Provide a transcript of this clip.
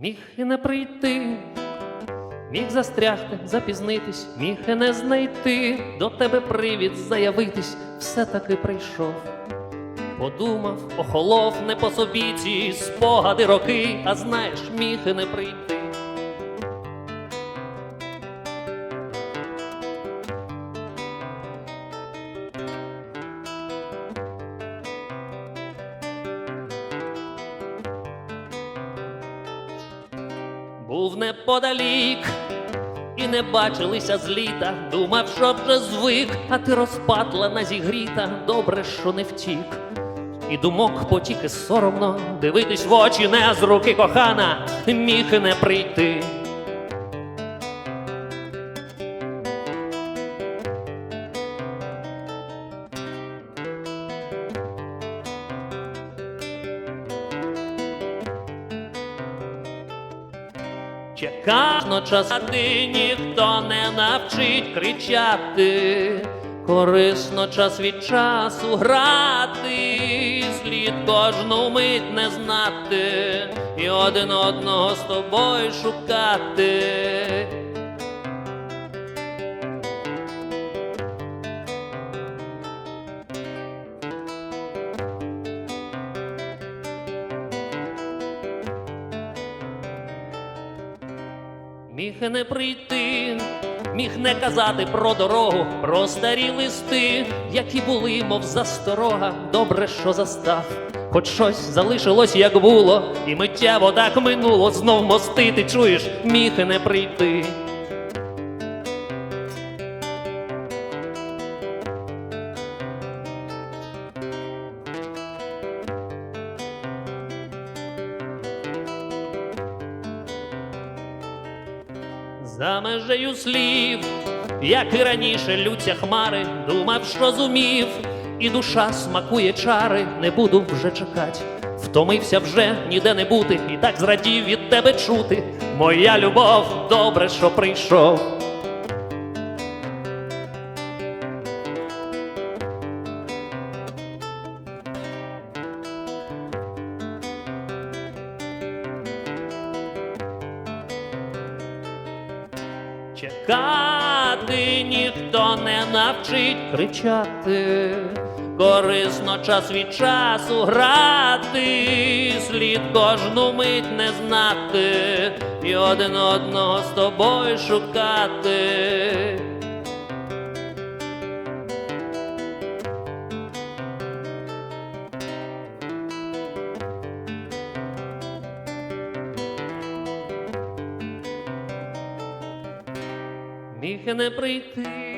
Міг і не прийти, міг застрягти, запізнитись, міг і не знайти, до тебе привід заявитись, все таки прийшов. Подумав, охолов не по собі ці спогади роки, а знаєш, міг і не прийти. Був неподалік і не бачилися з літа. Думав, що вже звик, а ти розпатлана зігріта. Добре, що не втік. І думок потіки соромно дивитись в очі не з руки кохана, міг не прийти. Чекано часати ніхто не навчить кричати. Корисно час від часу грати, слід кожну мить не знати і один одного з тобою шукати. Міг не прийти, міг не казати про дорогу, про старі листи, які були, мов засторога, добре, що застав. Хоч щось залишилось, як було, і миттєво так минуло, знов мости ти чуєш, міг не прийти. За межею слів, як і раніше лються хмари, думав, що зумів, і душа смакує чари, не буду вже чекать. Втомився вже ніде не бути, і так зрадів від тебе чути. Моя любов, добре, що прийшов. Чекати ніхто не навчить кричати, корисно час від часу грати, слід кожну мить не знати і один одного з тобою шукати. Міг не прийти.